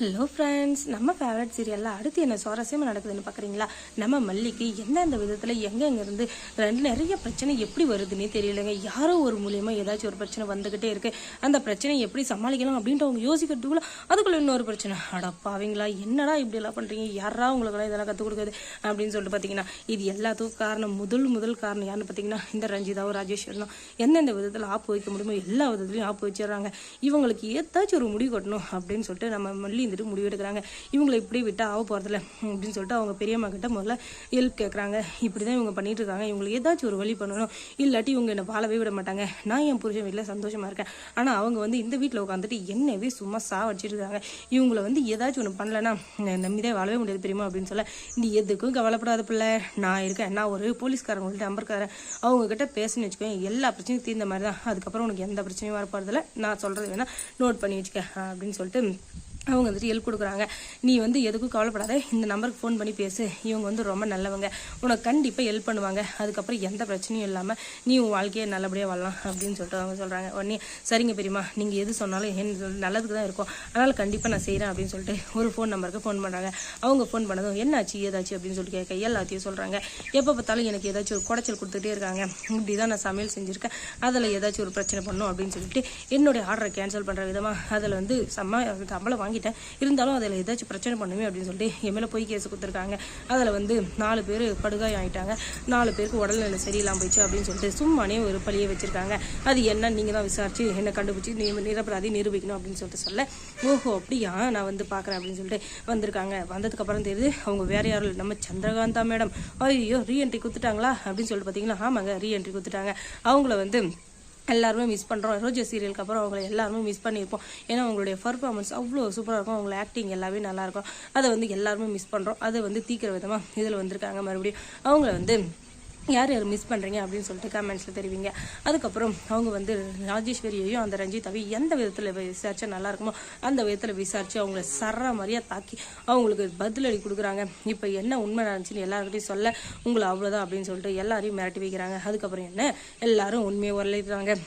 Hello friends நம்ம favourite சீரியலில் அடுத்து என்ன சுவாரஸ்யமாக நடக்குதுன்னு பார்க்குறீங்களா நம்ம மல்லிக்கு எந்தெந்த விதத்தில் எங்கெங்கேருந்து ரெண்டு நிறைய பிரச்சனை எப்படி வருதுன்னே தெரியலங்க. யாரோ ஒரு மூலியமாக ஏதாச்சும் ஒரு பிரச்சனை வந்துக்கிட்டே இருக்கு. அந்த பிரச்சனையை எப்படி சமாளிக்கலாம் அப்படின்ட்டு அவங்க யோசிக்கிறதுக்குள்ள அதுக்குள்ள இன்னொரு பிரச்சனை. அடப்பாவீங்களா என்னடா இப்படிலாம் பண்ணுறீங்க யாரா உங்களுக்கெல்லாம் இதெல்லாம் கற்றுக் கொடுக்குது? அப்படின்னு சொல்லிட்டு பார்த்தீங்கன்னா இது எல்லாத்துக்கும் காரணம் முதல் முதல் காரணம் யாருன்னு பார்த்தீங்கன்னா இந்த ரஞ்சிதாவும் ராஜேஸ்வரனும் எந்தெந்த விதத்தில் ஆப்பு வைக்க முடியுமோ எல்லா விதத்துலையும் ஆப்பு வச்சிடுறாங்க. இவங்களுக்கு ஏதாச்சும் ஒரு முடிவு கட்டணும் அப்படின்னு சொல்லிட்டு நம்ம மல்லி இருந்துட்டு முடிவெடுக்கிறாங்க. இவங்களை இப்படி விட்டு ஆக போகிறதில்ல அப்படின்னு சொல்லிட்டு அவங்க பெரியம்மா கிட்ட முதல்ல ஹெல்ப் கேட்குறாங்க இப்படி தான் இவங்க பண்ணிட்டு இருக்காங்க. இவங்களுக்கு ஏதாச்சும் ஒரு வழி பண்ணணும். இல்லாட்டி இவங்க என்னை வாழவே விட மாட்டாங்க. நான் என் புருஷன் வீட்டில் சந்தோஷமா இருக்கேன். ஆனால் அவங்க வந்து இந்த வீட்டில் உட்காந்துட்டு என்னவே சும்மா சாவடிச்சிட்டு இருக்காங்க. இவங்களை வந்து ஏதாச்சும் ஒன்று பண்ணலன்னா நம்பிதான் வாழவே முடியாது பெரியமா அப்படின்னு சொல்ல நீ எதுக்கும் கவலைப்படாத பிள்ளை. நான் இருக்கேன். நான் ஒரு போலீஸ்காரங்கள்ட்ட நம்பர்காரன் அவங்க கிட்ட பேசுன்னு வச்சுக்கோங்க எல்லா பிரச்சனையும் தீர்ந்த மாதிரி தான் அதுக்கப்புறம் உனக்கு எந்த பிரச்சனையும் வரப்போறதில்ல. நான் சொல்றது வேணா நோட் பண்ணி வச்சுக்க அப்படின்னு சொல்லிட்டு அவங்க வந்துட்டு ஹெல்ப் கொடுக்குறாங்க. நீ வந்து எதுக்கும் கவலைப்படாத. இந்த நம்பருக்கு ஃபோன் பண்ணி பேசு. இவங்க வந்து ரொம்ப நல்லவங்க. உனக்கு கண்டிப்பாக ஹெல்ப் பண்ணுவாங்க. அதுக்கப்புறம் எந்த பிரச்சனையும் இல்லாமல் நீ உன் வாழ்க்கையை நல்லபடியாக வாழலாம் அப்படின்னு சொல்லிட்டு அவங்க சொல்கிறாங்க உடனே சரிங்க பெரியம்மா நீங்கள் எது சொன்னாலும் என் நல்லதுக்கு தான் இருக்கும். அதனால் கண்டிப்பாக நான் செய்கிறேன் அப்படின்னு சொல்லிட்டு ஒரு ஃபோன் நம்பருக்கு ஃபோன் பண்ணுறாங்க அவங்க ஃபோன் பண்ணதும் என்னாச்சு? ஏதாச்சு? அப்படின்னு சொல்லிட்டு கேட்க எல்லாத்தையும் சொல்கிறாங்க எப்போ பார்த்தாலும் எனக்கு ஏதாச்சும் ஒரு குடைச்சல் கொடுத்துட்டே இருக்காங்க. இப்படி தான் நான் சமையல் செஞ்சுருக்கேன். அதில் ஏதாச்சும் ஒரு பிரச்சனை பண்ணும் அப்படின்னு சொல்லிட்டு என்னுடைய ஆர்டரை கேன்சல் பண்ணுற விதமாக அதில் வந்து செம்ம சம்பளம் வாங்கிட்டேன் இருந்தாலும் அதில் ஏதாச்சும் பிரச்சனை பண்ணுமே அப்படின்னு சொல்லிட்டு என் மேலே போய் கேஸ் கொடுத்துருக்காங்க. அதில் வந்து நாலு பேர் படுகாயம் ஆகிட்டாங்க நாலு பேருக்கு உடல்நிலை சரியில்லாமல் போயிடுச்சு அப்படின்னு சொல்லிட்டு சும்மானே ஒரு பழியை வச்சுருக்காங்க. அது என்ன நீங்கள் தான் விசாரிச்சு என்னை கண்டுபிடிச்சி நீ நிரபராதி நிரூபிக்கணும் அப்படின்னு சொல்லிட்டு சொல்ல ஓஹோ அப்படியா? நான் வந்து பார்க்குறேன் அப்படின்னு சொல்லிட்டு வந்திருக்காங்க. வந்ததுக்கப்புறம் தெரியுது அவங்க வேற யாரும் இல்லை. நம்ம சந்திரகாந்தா மேடம். ஐயோ ரீஎன்ட்ரி கொடுத்துட்டாங்களா அப்படின்னு சொல்லிட்டு பார்த்தீங்கன்னா ஆமாங்க ரீஎன்ட்ரி கொடுத்துட்டாங்க. அவங்கள வந்து எல்லாருமே மிஸ் பண்ணுறோம் ரோஜா சீரியலுக்கு அப்புறம் அவங்களை எல்லாருமே மிஸ் பண்ணியிருப்போம். ஏன்னா அவங்களுடைய பர்ஃபார்மன்ஸ் அவ்வளோ சூப்பராக இருக்கும். அவங்கள ஆக்டிங் எல்லாமே நல்லாயிருக்கும் அதை வந்து எல்லாருமே மிஸ் பண்ணுறோம் அதை வந்து தீக்கிற விதமாக இதில் வந்திருக்காங்க மறுபடியும். அவங்கள வந்து யார் யார் மிஸ் பண்ணுறீங்க அப்படின்னு சொல்லிட்டு கமெண்ட்ஸில் தெரிவிங்க. அதுக்கப்புறம் அவங்க வந்து ராஜேஸ்வரியையும் அந்த ரஞ்சிதாவையும் எந்த விதத்தில் விசாரிச்சா நல்லா இருக்குமோ அந்த விதத்தில் விசாரித்து அவங்கள சர்ற மாதிரியாக தாக்கி அவங்களுக்கு பதிலடி கொடுக்குறாங்க. இப்போ என்ன உண்மை நடந்துச்சுன்னு எல்லாருக்கிட்டையும் சொல்ல உங்களை அவ்வளோதான் அப்படின்னு சொல்லிட்டு எல்லாரையும் மிரட்டி வைக்கிறாங்க. அதுக்கப்புறம் என்ன? எல்லாரும் உண்மையை வரலைறாங்க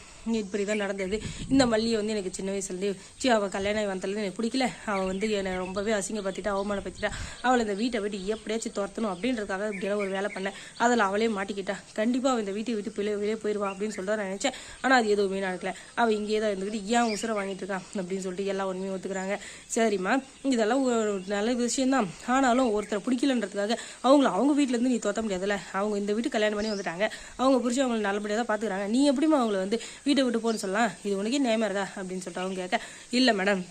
இப்படி தான் நடந்தது. இந்த மல்லியை வந்து எனக்கு சின்ன வயசுலேருந்து சி அவள் கல்யாணம் வந்ததுலேருந்து எனக்கு பிடிக்கல. அவள் வந்து என்னை ரொம்பவே அசிங்கப்படுத்திட்டா அவமானப்படுத்திட்டா. அவளை இந்த வீட்டை விட்டு எப்படியாச்சும் துரத்தணும் அப்படின்றதுக்காக இப்படியெல்லாம் ஒரு வேலை பண்ணேன். அதில் அவளே மாட்டிக்கிட்டா. கண்டிப்பாக அவள் இந்த வீட்டை விட்டு வெளியே வெளியே போயிடுவா அப்படின்னு சொல்லிட்டு நான் நினச்சேன். ஆனால் அது எதுவுமே நடக்கல. அவள் இங்கேயே தான் இருந்துக்கிட்டு ஏன் உசுரை வாங்கிட்டு இருக்கான் அப்படின்னு சொல்லிட்டு எல்லா உண்மையும் ஒத்துக்கிறாங்க. சரிம்மா இதெல்லாம் ஒரு நல்ல விஷயம்தான். ஆனாலும் ஒருத்தரை பிடிக்கலன்றதுக்காக அவங்கள அவங்க வீட்டிலேருந்து நீ தோற்ற முடியாதுல்ல. அவங்க இந்த வீட்டு கல்யாணம் பண்ணி வந்துட்டாங்க. அவங்க புரிச்சு அவங்களை நல்லபடியாக தான் பார்த்துக்கிறாங்க நீ எப்படிமா அவங்கள வந்து வீட்டை விட்டு போன்னு சொல்லலாம் இது உனக்கு நியமம் இருக்கா? அப்படின்னு சொல்லிட்டு அவங்க கேட்க இல்லை மேடம்.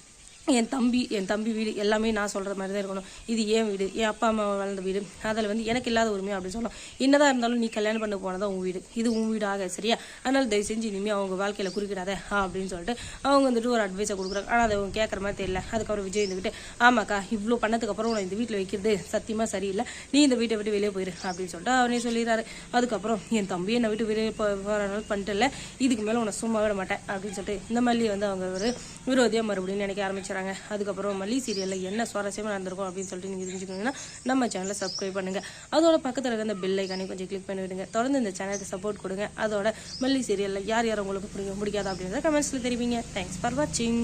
என் தம்பி என் தம்பி வீடு எல்லாமே நான் சொல்கிற மாதிரி தான் இருக்கணும். இது என் வீடு? என் அப்பா அம்மா வளர்ந்த வீடு. அதில் வந்து எனக்கு இல்லாத உரிமை அப்படின்னு சொல்லணும். என்னதான் இருந்தாலும் நீ கல்யாணம் பண்ண போனதான் உன் வீடு. இது உன் வீடாக சரியா? அதனால் தயவு செஞ்சு இனிமேல் அவங்க வாழ்க்கையில் குறுக்கிடாத அப்படின்னு சொல்லிட்டு அவங்க வந்துட்டு ஒரு அட்வைஸை கொடுக்குறாங்க. ஆனால் அதை அவங்க கேட்குற மாதிரி தெரியல. அதுக்கப்புறம் விஜய் இருந்துக்கிட்டு ஆமாக்கா இவ்வளோ பண்ணதுக்கப்புறம் உன்னை இந்த வீட்டில் வைக்கிறது சத்தியமாக சரியில்லை. நீ இந்த வீட்டை விட்டு வெளியே போயிரு அப்படின்னு சொல்லிட்டு அவனே சொல்லிடுறாரு. அதுக்கப்புறம் என் தம்பி என்னை விட்டு வெளியே போ போகிறனால பண்ணிட்டல இதுக்கு மேலே உன்னை சும்மா விட மாட்டேன் அப்படின்னு சொல்லிட்டு இந்த மல்லி வந்து அவங்க ஒரு விரோதியாக மறுபடியும் நினைக்க ஆரம்பிச்சாங்க அதுக்கப்புறம் மல்லி சீரியலில் என்ன சுவாரஸ்யமாக நடந்திருக்கும் அப்படின்னு சொல்லிட்டு நீங்கள் தெரிஞ்சுக்கணுங்கன்னா நம்ம சேனலை சப்ஸ்கிரைப் பண்ணுங்கள் அதோட பக்கத்தில் இருக்க அந்த பெல் ஐக்கானே கொஞ்சம் கிளிக் பண்ணி விடுங்க. தொடர்ந்து இந்த சேனலுக்கு சப்போர்ட் கொடுங்க. அதோட மல்லி சீரியலில் யார் யார் உங்களுக்கு பிடிக்கும் பிடிக்காது அப்படின்றத கமெண்ட்ஸில் தெரிவிங்க. தேங்க்ஸ் ஃபார் வாட்சிங்